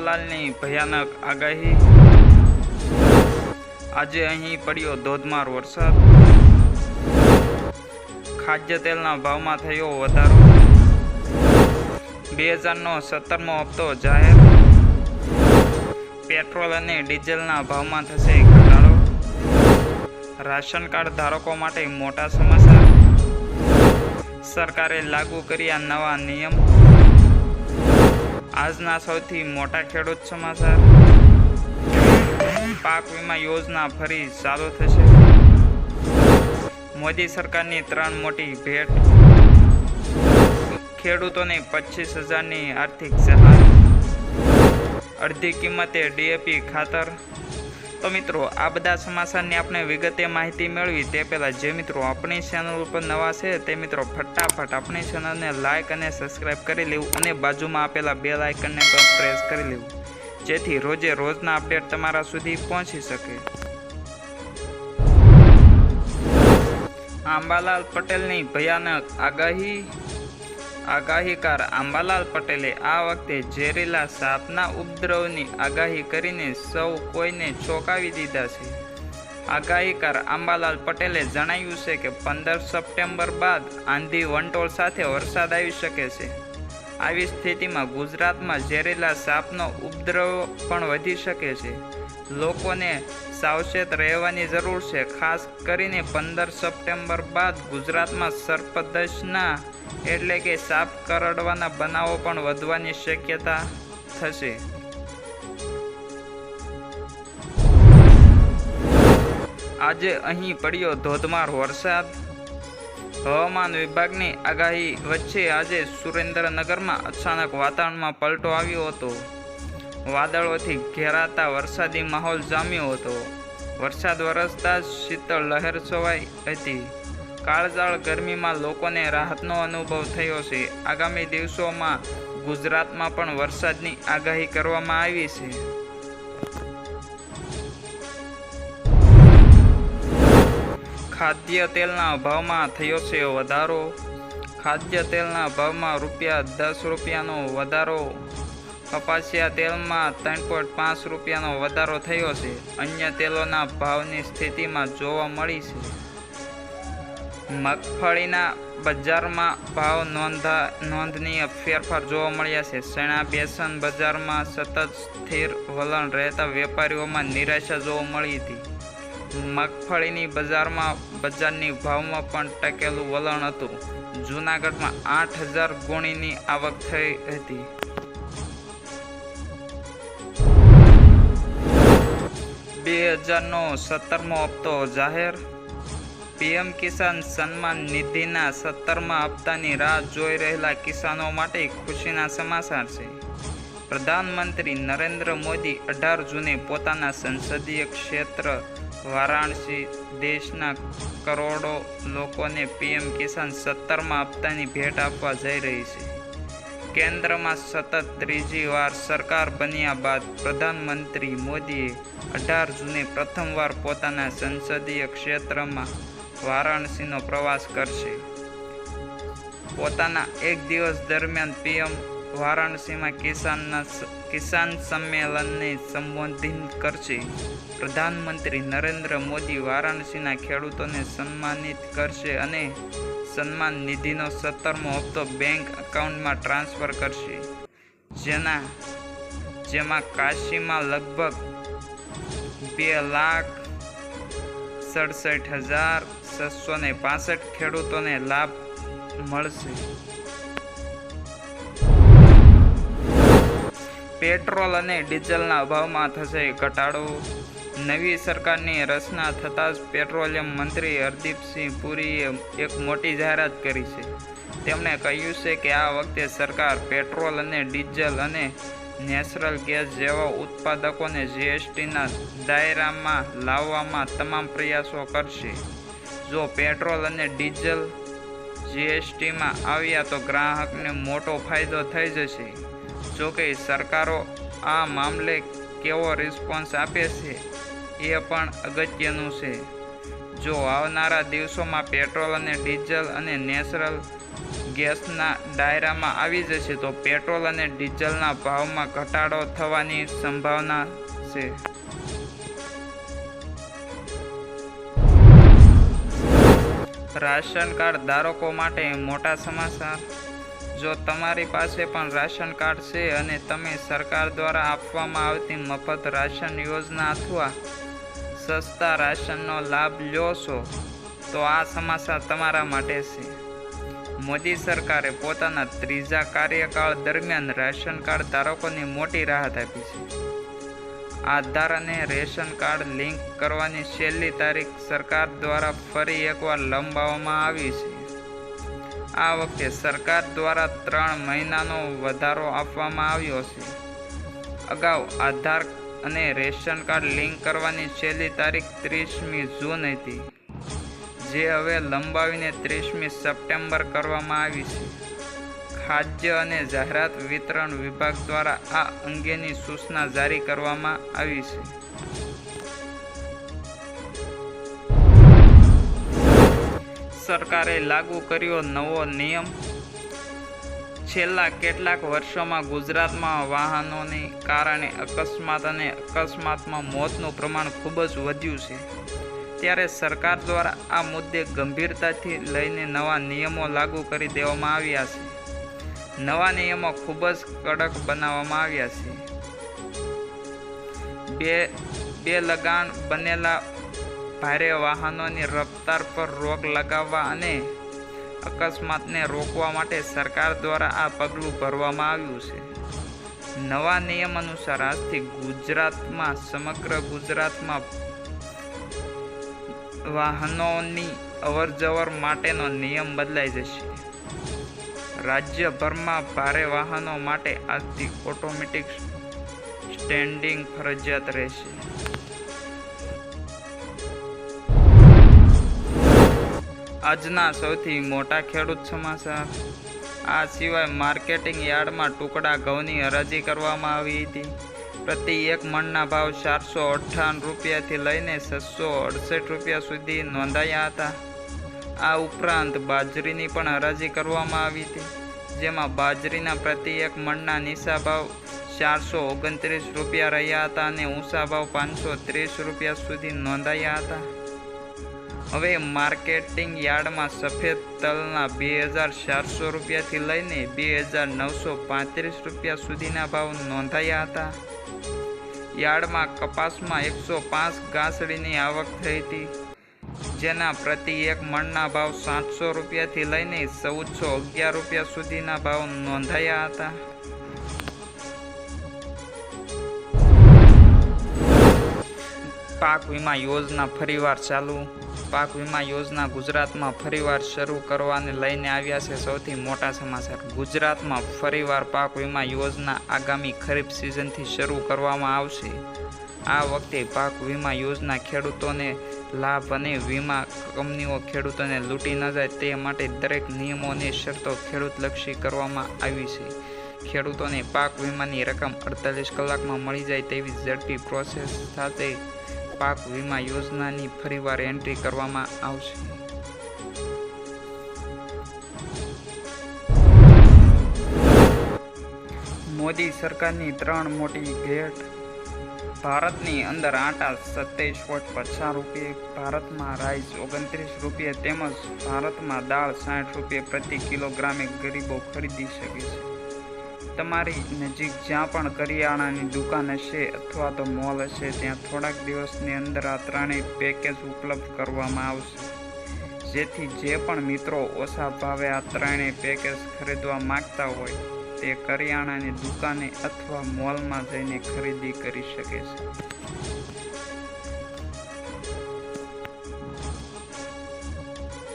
અંબાલાલની ભયાનક આગાહી. આજે અહીં પડ્યો ધોધમાર વરસાદ. ખાદ્ય તેલના ભાવમાં થયો વધારો. બે હજારનો સત્તરમો હપ્તો જાહેર. પેટ્રોલ અને ડીઝલના ભાવમાં થશે ઘટાડો. રાશન કાર્ડ ધારકો માટે મોટા સમાચાર. સરકારે લાગુ કર્યા નવા નિયમ. આજના સૌથી મોટા ખેડૂત સમાચાર. પાક વીમા યોજના ફરી ચાલુ થશે. મોદી સરકારની ત્રણ મોટી ભેટ. ખેડૂતોને પચીસ હજારની આર્થિક સહાય. અડધી કિંમતે ડીએપી ખાતર. તો મિત્રો, આ બધા સમાચારની આપણે વિગતે માહિતી મેળવી તે પહેલાં જે મિત્રો આપણી ચેનલ ઉપર નવા છે, તે મિત્રો ફટાફટ આપણી ચેનલને લાઇક અને સબસ્ક્રાઇબ કરી લેવું અને બાજુમાં આપેલા બે લાઇકનને પણ પ્રેસ કરી લેવું. જેથી રોજે રોજના અપડેટ તમારા સુધી પહોંચી શકે. આંબાલાલ પટેલની ભયાનક આગાહી આગાહીકાર આંબાલાલ પટેલે આ વખતે ઝેરીલા સાપના ઉપદ્રવની આગાહી કરીને સૌ કોઈને ચોંકાવી દીધા છે. આગાહીકાર આંબાલાલ પટેલે જણાવ્યું છે કે પંદર સપ્ટેમ્બર બાદ આંધી વંટોળ સાથે વરસાદ આવી શકે છે. આવી સ્થિતિમાં ગુજરાતમાં ઝેરીલા સાપનો ઉપદ્રવ પણ વધી શકે છે. લોકોને સાવચેત રહેવાની જરૂર છે. ખાસ કરીને પંદર સપ્ટેમ્બર બાદ ગુજરાતમાં સર્પદશના એટલે કે સાપ કરડવાના બનાવો પણ વધવાની શક્યતા થશે. આજે અહીં પડ્યો ધોધમાર વરસાદ. હવામાન વિભાગની આગાહી વચ્ચે આજે સુરેન્દ્રનગરમાં અચાનક વાતાવરણમાં પલટો આવ્યો હતો. વાદળોથી ઘેરાતા વરસાદી માહોલ જામ્યો હતો. વરસાદ વરસતા જ શીતળ લહેર છવાઈ હતી. કાળઝાળ ગરમીમાં લોકોને રાહતનો અનુભવ થયો છે. આગામી દિવસોમાં ગુજરાતમાં પણ વરસાદની આગાહી કરવામાં આવી છે. ખાદ્ય તેલના ભાવમાં થયો છે વધારો. ખાદ્ય તેલના ભાવમાં રૂપિયા દસ રૂપિયાનો વધારો કપાસિયા તેલમાં ત્રણ પોઈન્ટ પાંચ રૂપિયાનો વધારો થયો છે. અન્ય તેલોના ભાવની સ્થિતિમાં જોવા મળી છે. મગફળીના બજારમાં ભાવ નોંધા, નોંધનીય ફેરફાર જોવા મળ્યા છે. ચણા બેસન બજારમાં સતત સ્થિર વલણ રહેતા વેપારીઓમાં નિરાશા જોવા મળી હતી. મગફળીની બજારમાં બજારની ભાવમાં પણ ટકેલું વલણ હતું. જૂનાગઢમાં આઠ હજાર ગુણીની આવક થઈ હતી. બે હજારનો સત્તરમો હપ્તો જાહેર. પીએમ કિસાન સન્માન નિધિના સત્તરમા હપ્તાની રાહ જોઈ રહેલા કિસાનો માટે ખુશીના સમાચાર છે. પ્રધાનમંત્રી નરેન્દ્ર મોદી અઢાર જૂને પોતાના સંસદીય ક્ષેત્ર વારાણસી દેશના કરોડો લોકોને પીએમ કિસાન સત્તરમા હપ્તાની ભેટ આપવા જઈ રહી છે. કેન્દ્રમાં સતત ત્રીજી વાર સરકાર બન્યા બાદ પ્રધાનમંત્રી મોદીએ અઢાર જૂને પ્રથમવાર પોતાના સંસદીય ક્ષેત્રમાં વારાણસીનો પ્રવાસ કરશે. પોતાના એક દિવસ દરમિયાન પીએમ વારાણસીમાં કિસાનના કિસાન સંમેલનને સંબોધિત કરશે. પ્રધાનમંત્રી નરેન્દ્ર મોદી વારાણસીના ખેડૂતોને સન્માનિત કરશે અને સન્માન નિધિનો સત્તરમો હપ્તો બેંક એકાઉન્ટમાં ટ્રાન્સફર કરશે. જેના, જેમાં કાશીમાં લગભગ બે લાખ સડસઠ હજાર છસો ને પાસઠ ખેડૂતોને લાભ મળશે. પેટ્રોલ અને ડીઝલના અભાવમાં થશે ઘટાડો. નવી સરકારની રચના થતાં જ પેટ્રોલિયમ મંત્રી હરદીપસિંહ પુરીએ એક મોટી જાહેરાત કરી છે. તેમણે કહ્યું છે કે આ વખતે સરકાર પેટ્રોલ અને ડીઝલ અને નેચરલ ગેસ જેવા ઉત્પાદકોને જીએસટીના દાયરામાં લાવવામાં તમામ પ્રયાસો કરશે. જો પેટ્રોલ અને ડીઝલ જીએસટીમાં આવ્યા તો ગ્રાહકને મોટો ફાયદો થઈ જશે. જોકે સરકારો આ મામલે કેવો રિસ્પોન્સ આપે છે? એ પણ અગત્યનું છે. જો આવનારા દિવસોમાં પેટ્રોલ અને ડીઝલ અને નેચરલ ગેસના દાયરામાં આવી જશે, તો પેટ્રોલ અને ડીઝલના ભાવમાં ઘટાડો થવાની સંભાવના છે. રાશન કાર્ડ ધારકો માટે મોટા સમાચાર. જો તમારી પાસે પણ રાશન કાર્ડ છે અને તમે સરકાર દ્વારા આપવામાં આવતી મફત રાશન યોજના અથવા સસ્તા રાશનનો લાભ લ્યો છો, તો આ સમાચાર તમારા માટે છે. મોદી સરકારે પોતાના ત્રીજા કાર્યકાળ દરમિયાન રાશન કાર્ડ ધારકોને મોટી રાહત આપી છે. આધાર અને રેશન કાર્ડ લિંક કરવાની છેલ્લી તારીખ સરકાર દ્વારા ફરી એકવાર લંબાવવામાં આવી છે. આ વખતે સરકાર દ્વારા ત્રણ મહિનાનો વધારો આપવામાં આવ્યો છે. અગાઉ આધાર અને રેશન કાર્ડ લિંક કરવાની છેલ્લી તારીખ ત્રીસમી જૂન હતી, જે હવે લંબાવીને ત્રીસમી સપ્ટેમ્બર કરવામાં આવી છે. ખાદ્ય અને જાહેરાત વિતરણ વિભાગ દ્વારા આ અંગેની સૂચના જારી કરવામાં આવી છે. સરકારે લાગુ કર્યો નવો નિયમ છેલ્લા કેટલાક વર્ષોમાં ગુજરાતમાં વાહનોને કારણે અકસ્માત અને અકસ્માતમાં મોતનું પ્રમાણ ખૂબ જ વધ્યું છે. ત્યારે સરકાર દ્વારા આ મુદ્દે ગંભીરતાથી લઈને નવા નિયમો લાગુ કરી દેવામાં આવ્યા છે. નવા નિયમો ખૂબ જ કડક બનાવવામાં આવ્યા છે. બે બે લગાણ બનેલા ભારે વાહનોની રફતાર પર રોક લગાવવા અને અકસ્માતને રોકવા માટે સરકાર દ્વારા આ પગલું ભરવામાં આવ્યું છે. નવા નિયમ અનુસાર આજથી ગુજરાતમાં, સમગ્ર ગુજરાતમાં વાહનોની અવરજવર માટેનો નિયમ બદલાઈ જશે. રાજ્યભરમાં ભારે વાહનો માટે આજથી ઓટોમેટિક સ્ટેન્ડિંગ ફરજિયાત રહેશે. આજના સૌથી મોટા ખેડૂત સમાચાર. આ સિવાય માર્કેટિંગ યાર્ડમાં ટુકડા ઘઉંની હરાજી કરવામાં આવી હતી. પ્રતિ એક મણના ભાવ ચારસો અઠ્ઠાણું રૂપિયાથી લઈને છસો અડસઠ રૂપિયા સુધી નોંધાયા હતા. આ ઉપરાંત બાજરીની પણ હરાજી કરવામાં આવી હતી, જેમાં બાજરીના પ્રતિ એક મણના નીચા ભાવ ચારસો ઓગણત્રીસ રૂપિયા રહ્યા હતા અને ઊંચા ભાવ પાંચસો ત્રીસ રૂપિયા સુધી નોંધાયા હતા. હવે માર્કેટિંગ યાર્ડમાં સફેદ તલના બે હજાર ચારસો રૂપિયાથી લઈને બે હજાર નવસો પાંત્રીસ રૂપિયા સુધીના ભાવ નોંધાયા હતા. યાર્ડમાં કપાસમાં એકસો પાંચ ગાંસડીની આવક થઈ હતી, જેના પ્રતિ એક મણના ભાવ સાતસો રૂપિયાથી લઈને ચૌદસો અગિયાર રૂપિયા સુધીના ભાવ નોંધાયા હતા. પાક વીમા યોજના ફરીવાર ચાલુ પાક વીમા યોજના ગુજરાતમાં ફરીવાર શરૂ કરવાને લઈને આવ્યા છે સૌથી મોટા સમાચાર. ગુજરાતમાં ફરીવાર પાક વીમા યોજના આગામી ખરીફ સિઝનથી શરૂ કરવામાં આવશે. આ વખતે પાક વીમા યોજના ખેડૂતોને લાભ અને વીમા કંપનીઓ ખેડૂતોને લૂંટી ન જાય તે માટે દરેક નિયમો અને શરતો ખેડૂતલક્ષી કરવામાં આવી છે. ખેડૂતોને પાક વીમાની રકમ અડતાલીસ કલાકમાં મળી જાય તેવી ઝડપી પ્રોસેસ સાથે પાક વીમા યોજનાની ફરીવાર એન્ટ્રી કરવામાં આવશે. મોદી સરકારની ત્રણ મોટી ભેટ. ભારતની અંદર આટા સત્યાવીસ પોઈન્ટ પચાસ રૂપિયે, ભારતમાં રાઈસ ઓગણત્રીસ રૂપિયા તેમજ ભારતમાં દાળ સાઠ રૂપિયા પ્રતિ કિલોગ્રામે ગરીબો ખરીદી શકે છે. તમારી નજીક જ્યાં પણ કરિયાણાની દુકાન હશે અથવા તો મોલ હશે, ત્યાં થોડાક દિવસની અંદર આ ત્રણેય પેકેજ ઉપલબ્ધ કરવામાં આવશે. જેથી જે પણ મિત્રો ઓછા ભાવે આ ત્રણેય પેકેજ ખરીદવા માંગતા હોય, તે કરિયાણાની દુકાને અથવા મોલમાં જઈને ખરીદી કરી શકે છે.